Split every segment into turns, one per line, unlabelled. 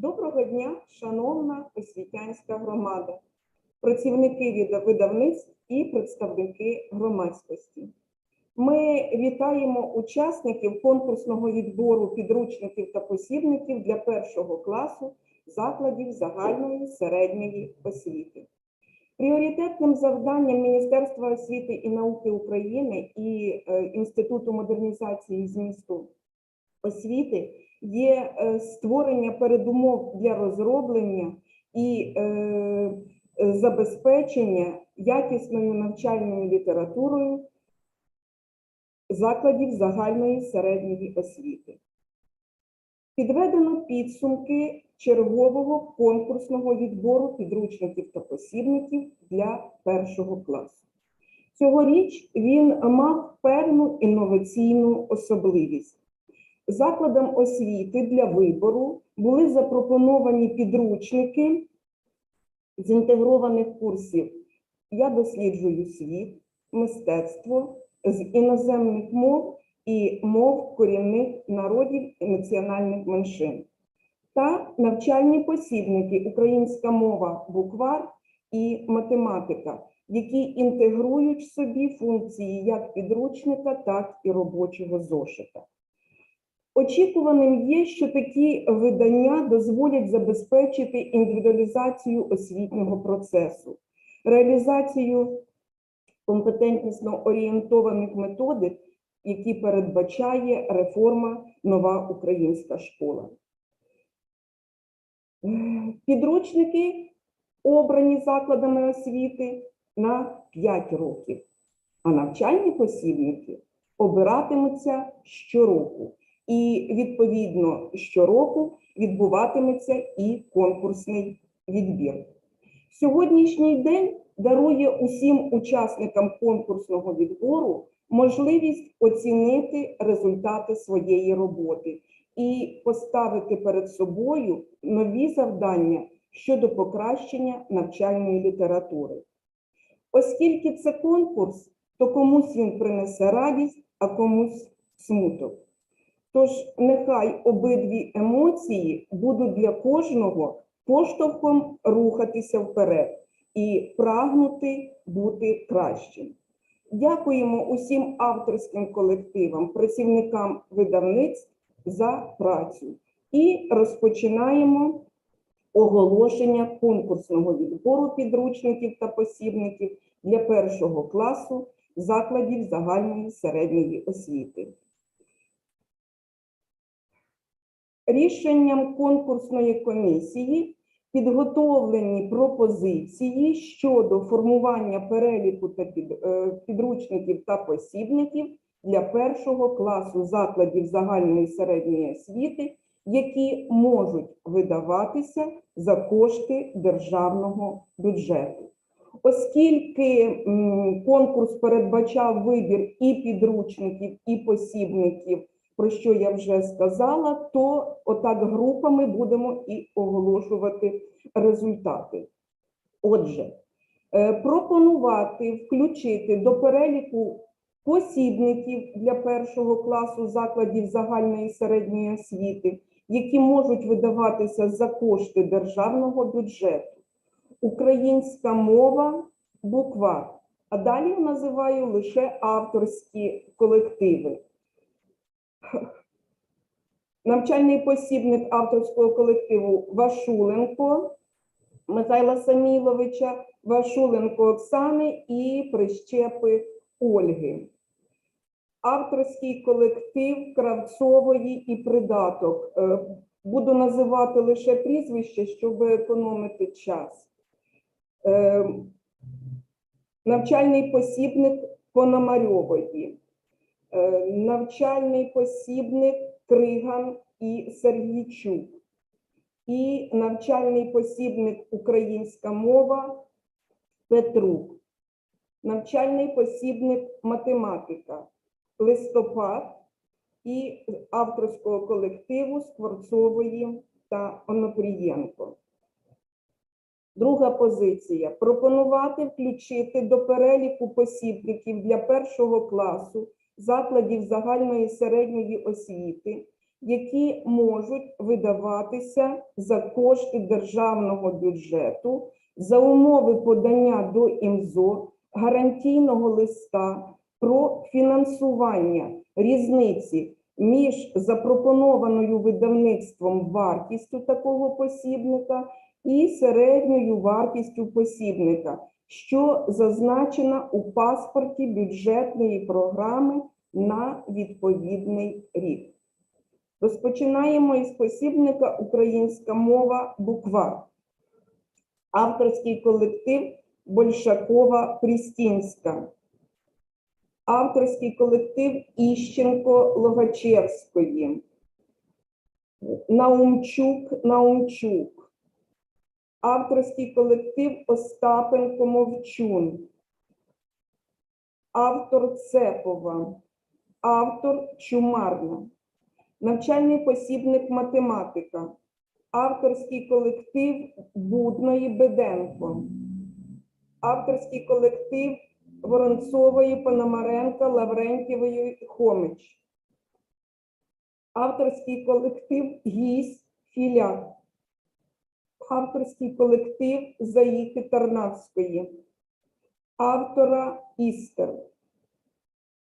Доброго дня, шановна освітянська громада, працівники видавництв і представники громадськості. Ми вітаємо учасників конкурсного відбору підручників та посібників для першого класу закладів загальної середньої освіти. Пріоритетним завданням Міністерства освіти і науки України і е, Інституту модернізації змісту освіти є е, створення передумов для розроблення і е, е, забезпечення якісною навчальною літературою закладів загальної середньої освіти. Підведено підсумки чергового конкурсного відбору підручників та посібників для першого класу. Цьогоріч він мав певну інноваційну особливість. Закладам освіти для вибору були запропоновані підручники з інтегрованих курсів Я досліджую світ, мистецтво з іноземних мов і мов корінних народів і національних меншин та навчальні посібники Українська мова, буквар і математика, які інтегрують в собі функції як підручника, так і робочого зошита. Очікуваним є, що такі видання дозволять забезпечити індивідуалізацію освітнього процесу, реалізацію компетентнісно орієнтованих методик, які передбачає реформа Нова українська школа. Підручники обрані закладами освіти на 5 років, а навчальні посібники обиратимуться щороку. І відповідно щороку відбуватиметься і конкурсний відбір. Сьогоднішній день дарує усім учасникам конкурсного відбору можливість оцінити результати своєї роботи і поставити перед собою нові завдання щодо покращення навчальної літератури. Оскільки це конкурс, то комусь він принесе радість, а комусь смуток. Тож нехай обидві емоції будуть для кожного поштовхом рухатися вперед і прагнути бути кращим. Дякуємо усім авторським колективам, працівникам видавництв за працю. І розпочинаємо оголошення конкурсного відбору підручників та посібників для першого класу закладів загальної середньої освіти. Рішенням конкурсної комісії підготовлені пропозиції щодо формування переліку та е, підручників та посібників для першого класу закладів загальної середньої освіти, які можуть видаватися за кошти державного бюджету. Оскільки конкурс передбачав вибір і підручників, і посібників, про що я вже сказала, то отак групами будемо і оголошувати результати. Отже, е, пропонувати включити до переліку посібників для першого класу закладів загальної середньої освіти, які можуть видаватися за кошти державного бюджету. Українська мова, буква. А далі називаю лише авторські колективи. Навчальний посібник авторського колективу Вашуленко Михайла Саміловича, Вашуленко Оксани і Прищепи Ольги. Авторський колектив Кравцової і придаток. Е, Буду називати лише прізвище, щоб економити час. Е, Навчальний посібник Пономарьової. Е, навчальний посібник Криган і Сергійчук, і навчальний посібник Українська мова Петрук, навчальний посібник математика Листопад. І авторського колективу Скворцової та Онопрієнко. Друга позиція. Пропонувати включити до переліку посібників для першого класу закладів загальної середньої освіти, які можуть видаватися за кошти державного бюджету за умови подання до ІМЗО гарантійного листа про фінансування різниці між запропонованою видавництвом вартістю такого посібника і середньою вартістю посібника, що зазначена у паспорті бюджетної програми на відповідний рік. Розпочинаємо із посібника Українська мова буквар. Авторський колектив Большакова Прістінська. Авторський колектив Іщенко Логачевської. Наумчук Наумчук. Авторський колектив Остапенко Мовчун. Автор Цепова. Автор Чумарна. Навчальний посібник математика. Авторський колектив Будної Беденко. Авторський колектив Воронцової, Пономаренка, Лаврентєвої, Хомич. Авторський колектив Гість, Філяк. Авторський колектив Заїки Тарнавської. Автора Істер.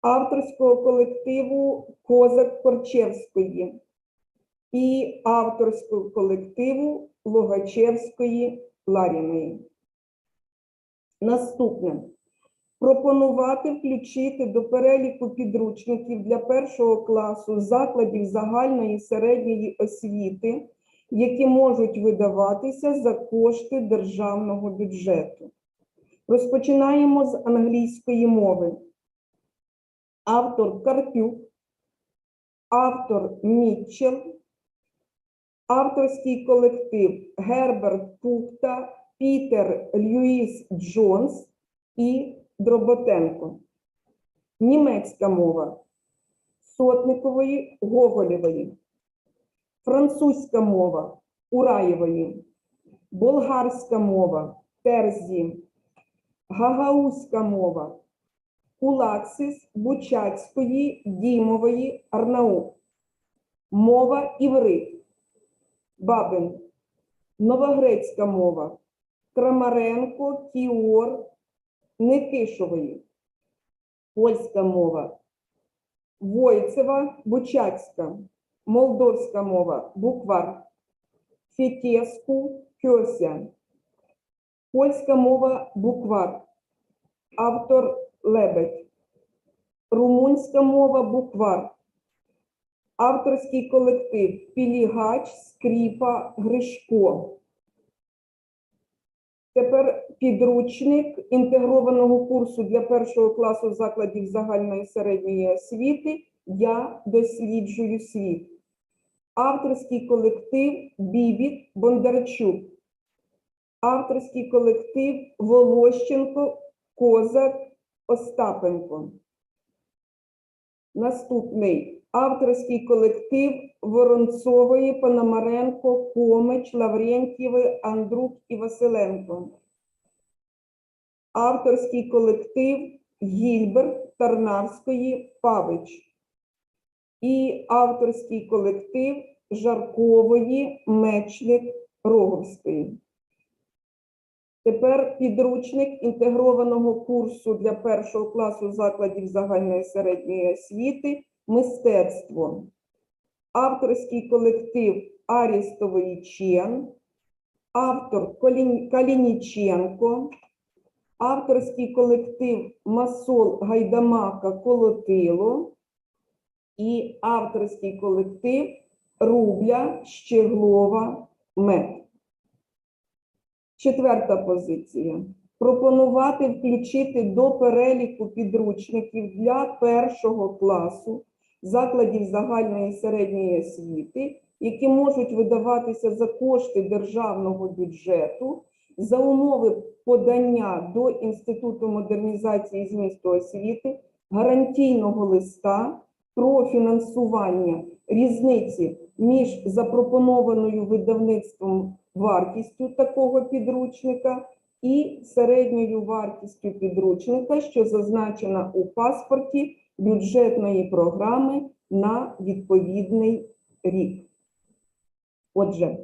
Авторського колективу Козак Корчевської і авторського колективу Логачевської Ларіної. Наступне. Пропонувати включити до переліку підручників для першого класу закладів загальної середньої освіти, які можуть видаватися за кошти державного бюджету. Розпочинаємо з англійської мови. Автор Карпюк, автор Мітчел, авторський колектив Герберт Пухта, Пітер Льюіс Джонс і Дроботенко. Німецька мова Сотникової Гоголєвої. Французька мова Ураєвої. Болгарська мова Терзі. Гагаузька мова Кулаксис Бучацької, Дімової, Арнаук. Мова іврит. Бабин. Новогрецька мова. Крамаренко, Кіор, Никишової. Польська мова. Войцева, Бучацька. Молдовська мова. Буквар. Фетєску, Кьося. Польська мова. Буквар. Автор Лебедь. Румунська мова. Буквар. Авторський колектив Пілігач, Скріпа, Гришко. Тепер підручник інтегрованого курсу для першого класу закладів загальної середньої освіти Я досліджую світ. Авторський колектив Бібік Бондарчук. Авторський колектив Волощенко, Козак, Остапенко. Наступний авторський колектив Воронцової, Пономаренко, Комич, Лаврентьєви, Андрук і Василенко. Авторський колектив Гільберт Тарнавської, Павич. І авторський колектив Жаркової, Мечник, Роговської. Тепер підручник інтегрованого курсу для першого класу закладів загальної середньої освіти Мистецтво. Авторський колектив Арістової Чен, автор Калініченко, авторський колектив Масол Гайдамака Колотило і авторський колектив Рубля Щеглова Мед. Четверта позиція. Пропонувати включити до переліку підручників для першого класу закладів загальної і середньої освіти, які можуть видаватися за кошти державного бюджету за умови подання до Інституту модернізації змісту освіти гарантійного листа про фінансування різниці між запропонованою видавництвом вартістю такого підручника і середньою вартістю підручника, що зазначена у паспорті бюджетної програми на відповідний рік. Отже,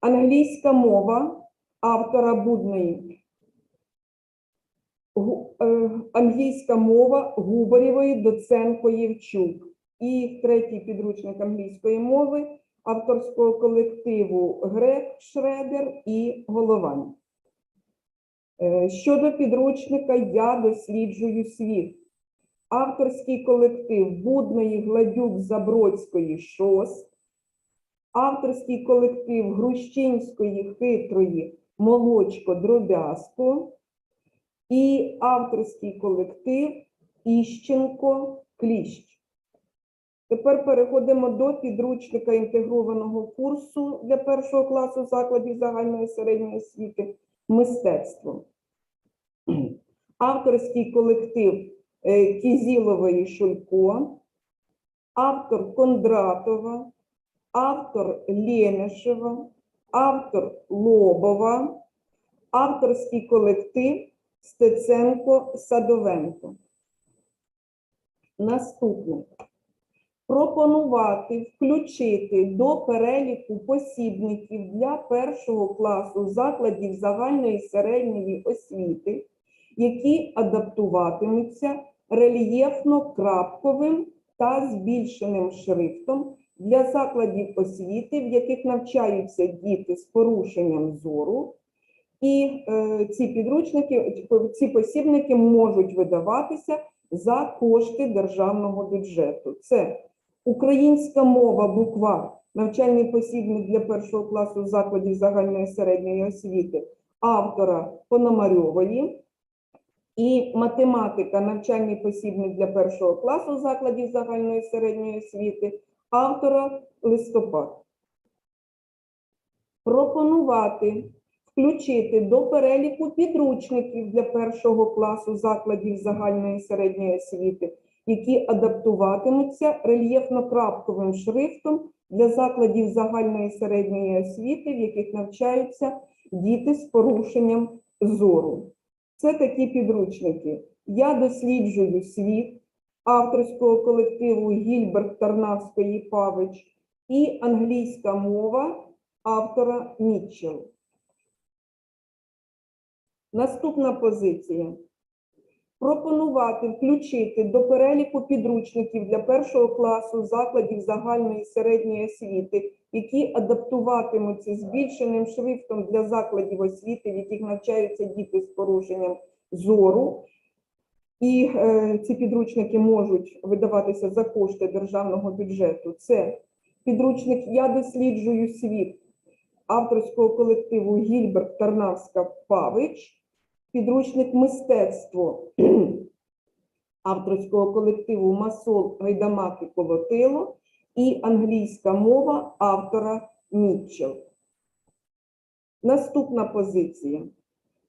англійська мова автора Будної. Е, Англійська мова Губарєвої, Доценко, Євчук. І третій підручник англійської мови авторського колективу Грек, Шредер і Головань. Е, Щодо підручника Я досліджую світ. Авторський колектив Будної, Гладюк, Забродської, ШОС. Авторський колектив Грущинської, Хитрої, Молочко, Дробязко. І авторський колектив Іщенко, Кліщ. Тепер переходимо до підручника інтегрованого курсу для першого класу закладів загальної середньої освіти мистецтво. Авторський колектив е, Кізілової Шулько, автор Кондратова, автор Лєнешева, автор Лобова, авторський колектив Стеценко Садовенко. Наступне. Пропонувати включити до переліку посібників для першого класу закладів загальної середньої освіти, які адаптуватимуться рельєфно-крапковим та збільшеним шрифтом для закладів освіти, в яких навчаються діти з порушенням зору, і е, ці підручники, ці посібники можуть видаватися за кошти державного бюджету. Це українська мова, буква, навчальний посібник для першого класу закладів загальної середньої освіти автора Пономарьової і математика, навчальний посібник для першого класу закладів загальної середньої освіти автора Листопад. Пропонувати включити до переліку підручників для першого класу закладів загальної середньої освіти, які адаптуватимуться рельєфно-крапковим шрифтом для закладів загальної середньої освіти, в яких навчаються діти з порушенням зору. Це такі підручники. Я досліджую світ авторського колективу Гільберт Тарнавської Павич і англійська мова автора Мітчелл. Наступна позиція. Пропонувати включити до переліку підручників для першого класу закладів загальної середньої освіти, які адаптуватимуться збільшеним шрифтом для закладів освіти, в яких навчаються діти з порушенням зору. І е, ці підручники можуть видаватися за кошти державного бюджету. Це підручник Я досліджую світ авторського колективу Гільберт Тарнавська Павич підручник мистецтво авторського колективу Масол Гайдамаки Колотило і англійська мова автора Мітчелл. Наступна позиція.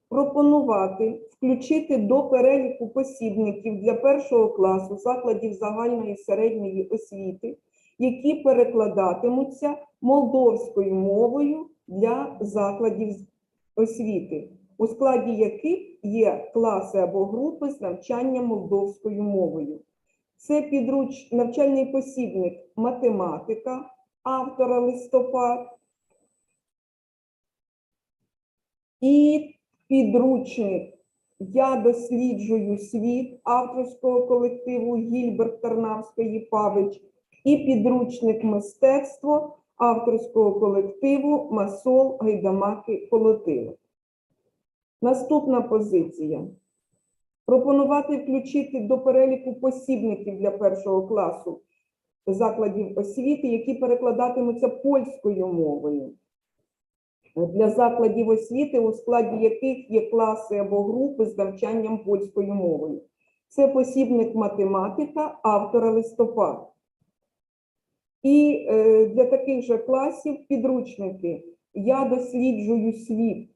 Пропонувати включити до переліку посібників для першого класу закладів загальної середньої освіти, які перекладатимуться молдовською мовою для закладів освіти у складі яких є класи або групи з навчанням молдовською мовою. Це підруч... навчальний посібник математика автора листопад і підручник Я досліджую світ авторського колективу Гільберт Тарнавської Павич і підручник мистецтво авторського колективу Масол Гайдамаки Колотило. Наступна позиція. Пропонувати включити до переліку посібників для першого класу закладів освіти, які перекладатимуться польською мовою. Для закладів освіти, у складі яких є класи або групи з навчанням польською мовою. Це посібник математика автора листопад. І е, для таких же класів підручники Я досліджую світ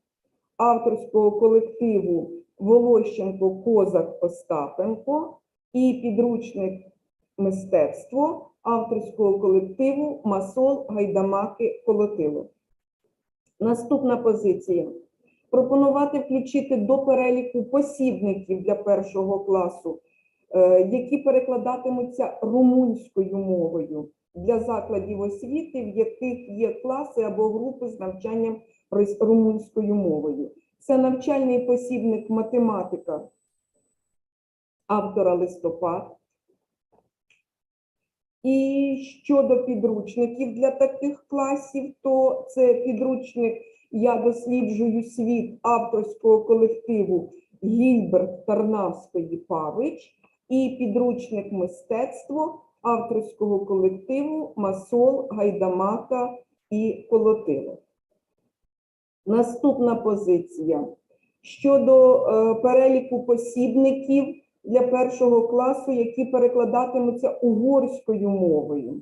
авторського колективу Волощенко Козак Остапенко і підручник мистецтво авторського колективу Масол Гайдамаки Колотило. Наступна позиція. Пропонувати включити до переліку посібників для першого класу, е, які перекладатимуться румунською мовою для закладів освіти, в яких є класи або групи з навчанням румунською мовою. Це навчальний посібник математика автора листопад. І щодо підручників для таких класів, то це підручник Я досліджую світ авторського колективу Гільберт Тарнавської Павич і підручник мистецтво авторського колективу Масол, Гайдамака і Колотило. Наступна позиція щодо е, переліку посібників для першого класу, які перекладатимуться угорською мовою.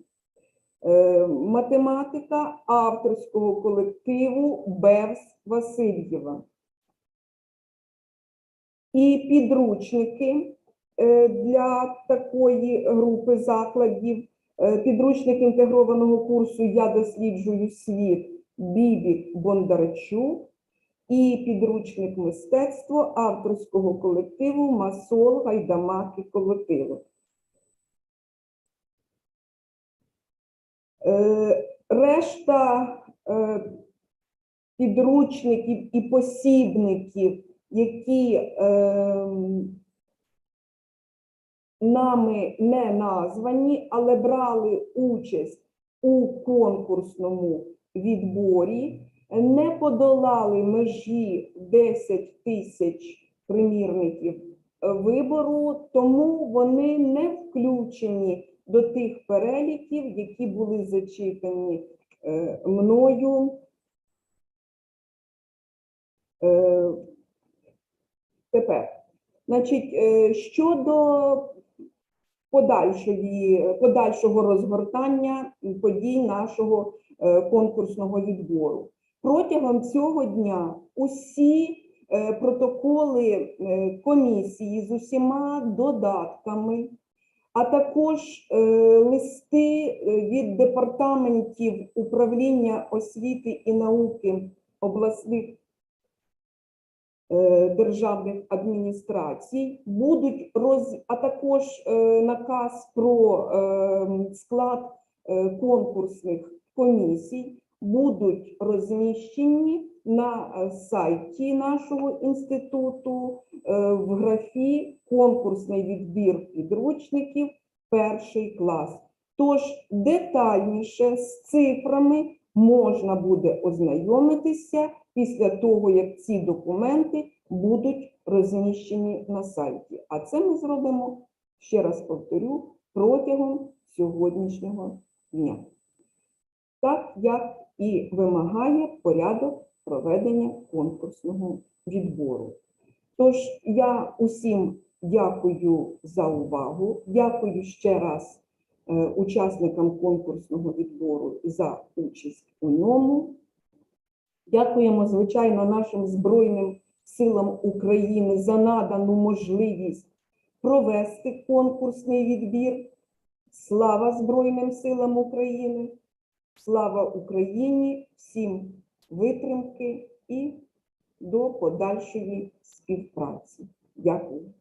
Е, Математика авторського колективу Бевс Васильєва. І підручники е, для такої групи закладів. Е, Підручник інтегрованого курсу Я досліджую світ Бібік Бондарчук і підручник мистецтво авторського колективу Масол Гайдамак і Колотило. Е, Решта е, підручників і посібників, які ем, нами не названі, але брали участь у конкурсному відборі, не подолали межі 10 тисяч примірників е, вибору, тому вони не включені до тих переліків, які були зачитані е, мною. Е, Тепер, значить, щодо подальшої, подальшого розгортання подій нашого конкурсного відбору. Протягом цього дня усі е, протоколи е, комісії з усіма додатками, а також е, листи е, від департаментів управління освіти і науки обласних е, державних адміністрацій будуть роз, а також е, наказ про е, склад е, конкурсних комісій будуть розміщені на е, сайті нашого інституту е, в графі конкурсний відбір підручників перший клас. Тож детальніше з цифрами можна буде ознайомитися після того, як ці документи будуть розміщені на сайті. А це ми зробимо, ще раз повторю, протягом сьогоднішнього дня. Так як і вимагає порядок проведення конкурсного відбору. Тож я усім дякую за увагу. Дякую ще раз е, учасникам конкурсного відбору за участь у ньому. Дякуємо, звичайно, нашим Збройним силам України за надану можливість провести конкурсний відбір. Слава Збройним силам України! Слава Україні! Всім витримки і до подальшої співпраці. Дякую.